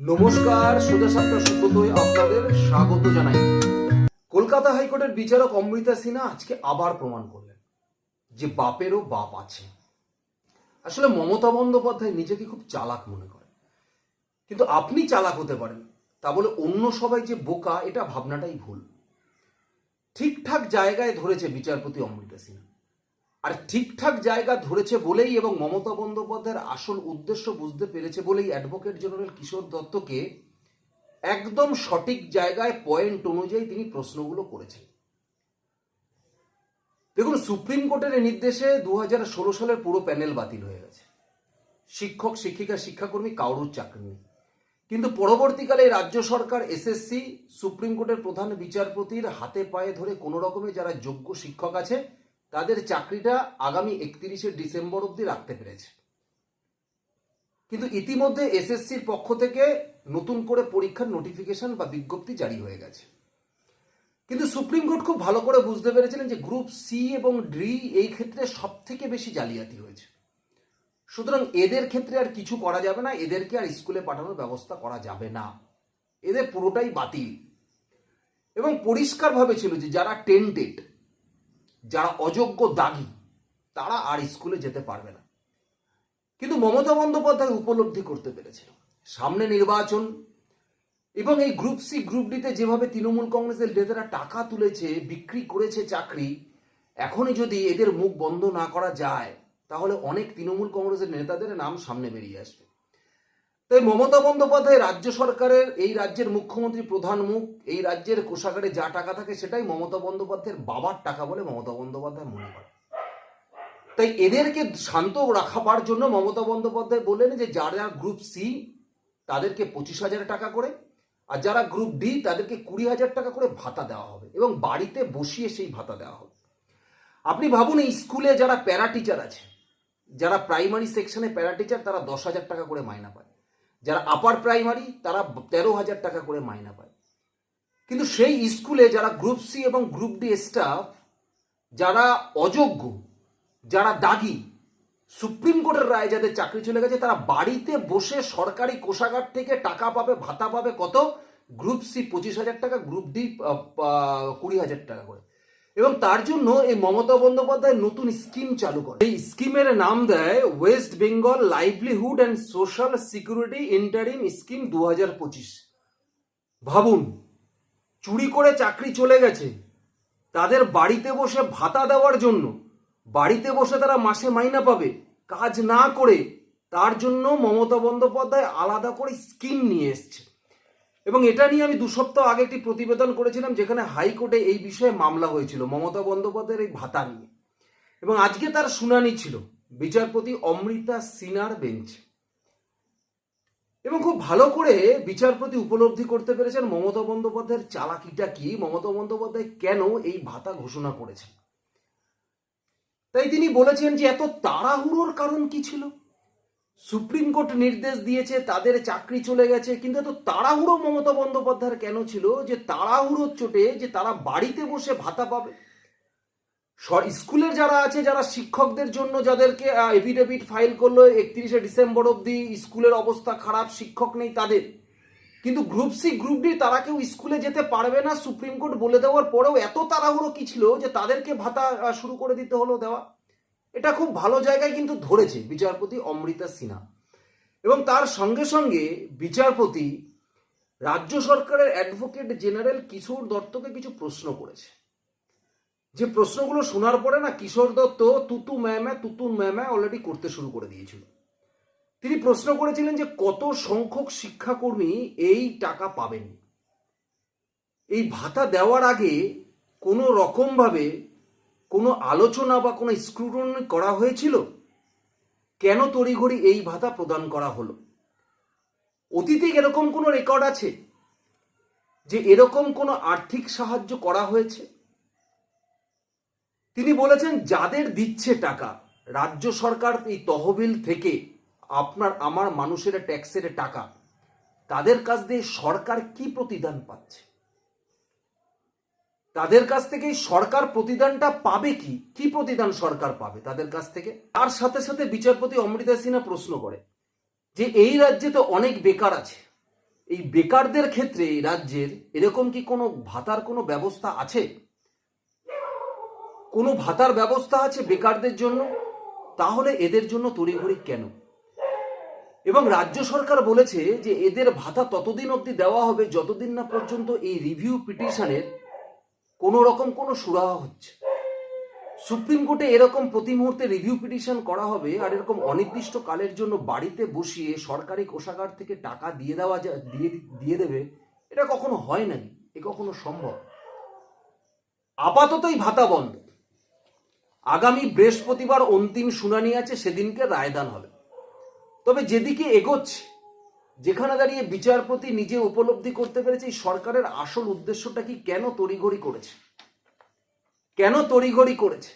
নমস্কার, সোজা সুব্রতই আপনাদের স্বাগত জানাই। কলকাতা হাইকোর্টের বিচারক অমৃতা সিনহা আজকে আবার প্রমাণ করলেন যে বাপেরও বাপ আছে। আসলে মমতা বন্দ্যোপাধ্যায় নিজেকে খুব চালাক মনে করে। কিন্তু আপনি চালাক হতে পারেন, তা বলে অন্য সবাই যে বোকা, এটা ভাবনাটাই ভুল। ঠিকঠাক জায়গায় ধরেছে বিচারপতি অমৃতা সিনহা। আর ঠিকঠাক জায়গা ধরেছে বলেই এবং মমতা বন্দ্যোপাধ্যায়ের আসল উদ্দেশ্য বুঝতে পেরেছে বলেই অ্যাডভোকেট জেনারেল কিশোর দত্তকে একদম সঠিক জায়গায় পয়েন্ট অনুযায়ী তিনি প্রশ্নগুলো করেছেন। দেখুন, সুপ্রিম কোর্টের নির্দেশে দু হাজার ষোলো সালের পুরো প্যানেল বাতিল হয়ে গেছে। শিক্ষক, শিক্ষিকা, শিক্ষাকর্মী কারুর চাকরি নেই। কিন্তু পরবর্তীকালে রাজ্য সরকার এসএসসি সুপ্রিম কোর্টের প্রধান বিচারপতির হাতে পায়ে ধরে কোনো রকমে যারা যোগ্য শিক্ষক আছে তাদের চাকরিটা আগামী একত্রিশে ডিসেম্বর অবধি রাখতে পেরেছে। কিন্তু ইতিমধ্যে এসএসসির পক্ষ থেকে নতুন করে পরীক্ষার নোটিফিকেশন বা বিজ্ঞপ্তি জারি হয়ে গেছে। কিন্তু সুপ্রিম কোর্ট খুব ভালো করে বুঝতে পেরেছিলেন যে গ্রুপ সি এবং ডি এই ক্ষেত্রে সব থেকে বেশি জালিয়াতি হয়েছে। সুতরাং এদের ক্ষেত্রে আর কিছু করা যাবে না, এদেরকে আর স্কুলে পাঠানোর ব্যবস্থা করা যাবে না। এদের পুরোটাই বাতিল। এবং পরিষ্কারভাবে ছিল যে যারা টেন্টেড যারা অযোগ্য দাগি, তারা আর স্কুলে যেতে পারবে না। কিন্তু মমতা বন্দ্যোপাধ্যায় উপলব্ধি করতে পেরেছিল। সামনে নির্বাচন এবং এই গ্রুপ সি, গ্রুপ ডিতে যেভাবে তৃণমূল কংগ্রেসের নেতারা টাকা তুলেছে, বিক্রি করেছে চাকরি, এখনই যদি এদের মুখ বন্ধ না করা যায়, তাহলে অনেক তৃণমূল কংগ্রেসের নেতাদের নাম সামনে বেরিয়ে আসবে। তাই মমতা বন্দ্যোপাধ্যায় রাজ্য সরকারের, এই রাজ্যের মুখ্যমন্ত্রী প্রধান মুখ, এই রাজ্যের কোষাগারে যা টাকা থাকে সেটাই মমতা বন্দ্যোপাধ্যায়ের বাবার টাকা বলে মমতা বন্দ্যোপাধ্যায় মনে করে তাই এদেরকে শান্ত রাখাবার জন্য মমতা বন্দ্যোপাধ্যায় বললেন যে যারা গ্রুপ সি তাদেরকে পঁচিশ হাজার টাকা করে, আর যারা গ্রুপ ডি তাদেরকে কুড়ি হাজার টাকা করে ভাতা দেওয়া হবে এবং বাড়িতে বসিয়ে সেই ভাতা দেওয়া হবে। আপনি ভাবুন, এই স্কুলে যারা প্যারা টিচার আছে, যারা প্রাইমারি সেকশনে প্যারা টিচার তারা দশ হাজার টাকা করে মাইনা পায়। যারা আপার প্রাইমারি তারা তেরো হাজার টাকা করে মাইনা পায়। কিন্তু সেই স্কুলে যারা গ্রুপ সি এবং গ্রুপ ডি স্টাফ যারা অযোগ্য, যারা দাগি, সুপ্রিম কোর্টের রায় যাদের চাকরি চলে গেছে, তারা বাড়িতে বসে সরকারি কোষাগার থেকে টাকা পাবে, ভাতা পাবে কত? গ্রুপ সি পঁচিশ হাজার টাকা গ্রুপ ডি কুড়ি হাজার টাকা করে। এবং তার জন্য এই মমতা বন্দ্যোপাধ্যায় নতুন স্কিম চালু করে। এই স্কিমের নাম দেয় West Bengal livelihood and social security interim scheme দু হাজার পঁচিশ। ভাবুন, চুরি করে চাকরি চলে গেছে। তাদের বাড়িতে বসে ভাতা দেওয়ার জন্য। বাড়িতে বসে তারা মাসে মাইনা পাবে। কাজ না করে তার জন্য মমতা বন্দ্যোপাধ্যায় আলাদা করে স্কিম নিয়ে এসছে। এবং এটা নিয়ে আমি দু সপ্তাহ আগে একটি প্রতিবেদন করেছিলাম যেখানে হাইকোর্টে এই বিষয়ে মামলা হয়েছিল, মমতা বন্দ্যোপাধ্যায়ের এই ভাতা নিয়ে। এবং আজকে তার শুনানি ছিল বিচারপতি অমৃতা সিনার বেঞ্চ। এবং খুব ভালো করে বিচারপতি উপলব্ধি করতে পেরেছেন মমতা বন্দ্যোপাধ্যায়ের চালাকিটা কি, মমতা বন্দ্যোপাধ্যায় কেন এই ভাতা ঘোষণা করেছেন? তাই তিনি বলেছেন যে এত তাড়াহুড়োর কারণ কি ছিল? সুপ্রিম কোর্ট নির্দেশ দিয়েছে, তাদের চাকরি চলে গেছে, কিন্তু এত তাড়াহুড়ো মমতা বন্দ্যোপাধ্যায়ের কেন ছিল? যে তাড়াহুড়োর চোটে, যে তারা বাড়িতে বসে ভাতা পাবে। স্কুলের যারা আছে, যারা শিক্ষকদের জন্য যাদেরকে এফিডেভিট ফাইল করল, একত্রিশে ডিসেম্বর অবধি স্কুলের অবস্থা খারাপ, শিক্ষক নেই তাদের। কিন্তু গ্রুপ সি গ্রুপ ডি তারা কেউ স্কুলে যেতে পারবে না, সুপ্রিম কোর্ট বলে দেওয়ার পরেও এত তাড়াহুড়ো কি ছিল? যে তাদেরকে ভাতা শুরু করে দিতে হলো দেওয়া। এটা খুব ভালো জায়গায় কিন্তু ধরেছে বিচারপতি অমৃতা সিনহা। এবং তার সঙ্গে সঙ্গে বিচারপতি রাজ্য সরকারের অ্যাডভোকেট জেনারেল কিশোর দত্তকে কিছু প্রশ্ন করেছে। যে প্রশ্নগুলো শোনার পরে না কিশোর দত্ত তুতু ম্যামে তুতু ম্যামে অলরেডি করতে শুরু করে দিয়েছিল। তিনি প্রশ্ন করেছিলেন যে কত সংখ্যক শিক্ষাকর্মী এই টাকা পাবেন? এই ভাতা দেওয়ার আগে কোনো রকমভাবে কোনো আলোচনা বা কোনো স্ক্রুটনি করা হয়েছিল? কেন তড়িঘড়ি এই ভাতা প্রদান করা হলো? অতীতে এরকম কোনো রেকর্ড আছে যে এরকম কোনো আর্থিক সাহায্য করা হয়েছে? তিনি বলেছেন, যাদের দিচ্ছে টাকা, রাজ্য সরকার এই তহবিল থেকে আপনার, আমার মানুষের ট্যাক্সের টাকা, তাদের কাছ দিয়ে সরকার কি প্রতিদান পাচ্ছে? তাদের কাছ থেকে সরকার প্রতিদানটা পাবে কি? কি প্রতিদান সরকার পাবে তাদের কাছ থেকে? তার সাথে সাথে বিচারপতি অমৃতা সিনহা প্রশ্ন করে যে এই রাজ্যে তো অনেক বেকার আছে। এই বেকারদের ক্ষেত্রে এই রাজ্যের এরকম কি কোনো ভাতার কোনো ব্যবস্থা আছে? কোনো ভাতার ব্যবস্থা আছে বেকারদের জন্য? তাহলে এদের জন্য তড়িঘড়ি কেন? এবং রাজ্য সরকার বলেছে যে এদের ভাতা ততদিন অবধি দেওয়া হবে যতদিন না পর্যন্ত এই রিভিউ পিটিশনের কোনো রকম কোনো সুরাহা হচ্ছে। সুপ্রিম কোর্টে এরকম প্রতি মুহূর্তে রিভিউ পিটিশন করা হবে আর এরকম অনির্দিষ্ট কালের জন্য বাড়িতে বসিয়ে সরকারি কোষাগার থেকে টাকা দিয়ে দেওয়া যা, দিয়ে দিয়ে দেবে, এটা কখনো হয় নাকি? এ কখনো সম্ভব? আপাততই ভাতা বন্ধ। আগামী বৃহস্পতিবার অন্তিম শুনানি আছে, সেদিনকে রায়দান হবে। তবে যেদিকে এগোচ্ছে যেখানে দাঁড়িয়ে বিচারপতি নিজে উপলব্ধি করতে পেরেছে এই সরকারের আসল উদ্দেশ্যটা কি কেন তড়িঘড়ি করেছে? কেন তড়িঘড়ি করেছে?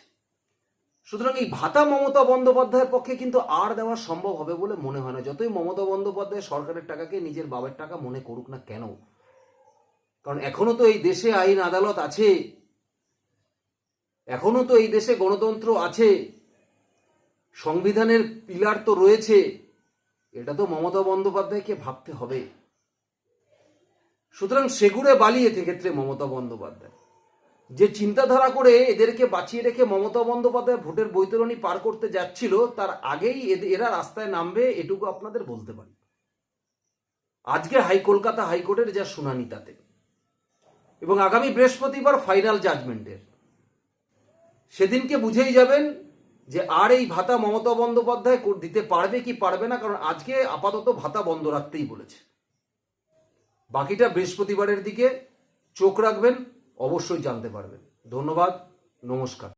সুতরাং এই ভাতা মমতা বন্দ্যোপাধ্যায়ের পক্ষে কিন্তু আর দেওয়া সম্ভব হবে বলে মনে হয় না। যতই মমতা বন্দ্যোপাধ্যায় সরকারের টাকাকে নিজের বাবার টাকা মনে করুক না কেন, কারণ এখনও তো এই দেশে আইন আদালত আছে, এখনও তো এই দেশে গণতন্ত্র আছে, সংবিধানের পিলার তো রয়েছে এটা তো মমতা বন্দ্যোপাধ্যায়কে ভাবতে হবে। সুতরাং সেগুড়ে বালিয়ে ক্ষেত্রে মমতা বন্দ্যোপাধ্যায়। যে চিন্তাধারা করে এদেরকে বাঁচিয়ে রেখে মমতা বন্দ্যোপাধ্যায় ভোটের বৈতরণী পার করতে যাচ্ছিল, তার আগেই এরা রাস্তায় নামবে, এটুকু আপনাদের বলতে পারি। আজকে হাই কলকাতা হাইকোর্টের যা শুনানি তাতে। এবং আগামী বৃহস্পতিবার ফাইনাল জাজমেন্টের। সেদিনকে বুঝেই যাবেন যে আর এই ভাতা মমতা বন্দ্যোপাধ্যায় দিতে পারবে কি পারবে না? কারণ আজকে আপাতত ভাতা বন্ধ রাখতেই বলেছে। বাকিটা বৃহস্পতিবারের দিকে চোখ রাখবেন, অবশ্যই জানতে পারবেন। ধন্যবাদ, নমস্কার।